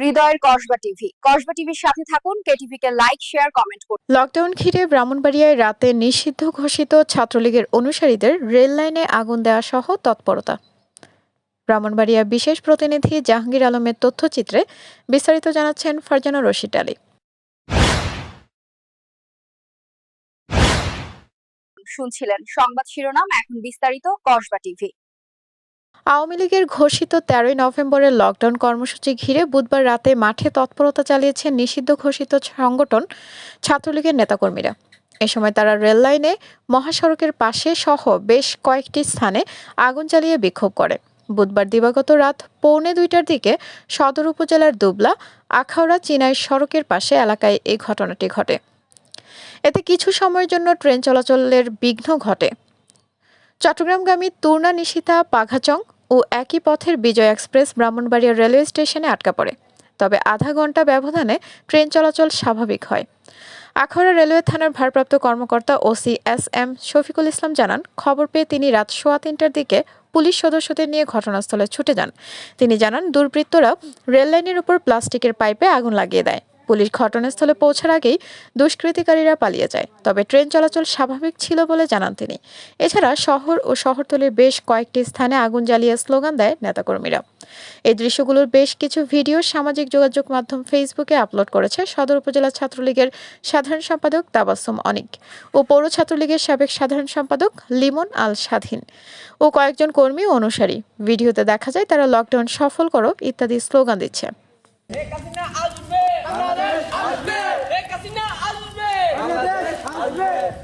হৃদয়ের কসবা টিভি। কসবা টিভির সাথে থাকুন কেটিভি কে লাইক শেয়ার কমেন্ট করুন। লকডাউন ঘিরে ব্রাহ্মণবাড়িয়ায় রাতে নিষিদ্ধ ঘোষিত ছাত্রলীগের অনুসারীদের রেল লাইনে আগুন দেওয়া সহ তৎপরতা। ব্রাহ্মণবাড়িয়া বিশেষ প্রতিনিধি জাহাঙ্গীর আলমের তথ্যচিত্রে বিস্তারিত জানাচ্ছেন ফারজানা রশিদ আলী। শুনছিলেন সংবাদ শিরোনাম এখন বিস্তারিত কসবা টিভি। আওয়ামী লীগের ঘোষিত তেরোই নভেম্বরের লকডাউন কর্মসূচি ঘিরে বুধবার রাতে মাঠে তৎপরতা চালিয়েছে নিষিদ্ধ ঘোষিত সংগঠন ছাত্রলীগের নেতাকর্মীরা। এ সময় তারা রেল লাইনে, মহাসড়কের পাশে সহ বেশ কয়েকটি স্থানে আগুন জ্বালিয়ে বিক্ষোভ করে। বুধবার দিবাগত রাত পৌনে দুইটার দিকে সদর উপজেলার দুবলা, আখাউড়া, চিনাই সড়কের পাশে এলাকায় এই ঘটনাটি ঘটে। এতে কিছু সময়ের জন্য ট্রেন চলাচলের বিঘ্ন ঘটে। চট্টগ্রামগামী তুর্না নিশিতা পাঘাচং ও একই পথের বিজয় এক্সপ্রেস ব্রাহ্মণবাড়িয়া রেলওয়ে স্টেশনে আটকা পড়ে। তবে আধা ঘণ্টা ব্যবধানে ট্রেন চলাচল স্বাভাবিক হয়। আখড়া রেলওয়ে থানার ভারপ্রাপ্ত কর্মকর্তা OC S M Shafikul Islam জানান, খবর পেয়ে তিনি রাত সোয়া তিনটার দিকে পুলিশ সদস্যদের নিয়ে ঘটনাস্থলে ছুটে যান। তিনি জানান, দুর্বৃত্তরা রেললাইনের উপর প্লাস্টিকের পাইপে আগুন লাগিয়ে দেয়। পুলিশ ঘটনাস্থলে পৌঁছার আগেই দুষ্কৃতিকারীরা পালিয়ে যায়। তবে ট্রেন চলাচল স্বাভাবিক ছিল বলে জানান তিনি। এছাড়া শহর ও শহরতলির বেশ কয়েকটি স্থানে আগুন জ্বালিয়ে স্লোগান দেয় নেতাকর্মীরা। এই দৃশ্যগুলোর বেশ কিছু ভিডিও সামাজিক যোগাযোগ মাধ্যম ফেসবুকে আপলোড করেছে সদর উপজেলা ছাত্রলীগের সাধারণ সম্পাদক তাবাসুম অনিক ও পৌর ছাত্রলীগের সাবেক সাধারণ সম্পাদক লিমন আল স্বাধীন ও কয়েকজন কর্মী অনুসারী। ভিডিওতে দেখা যায় তারা লকডাউন সফল করো ইত্যাদি স্লোগান দিচ্ছে। 네.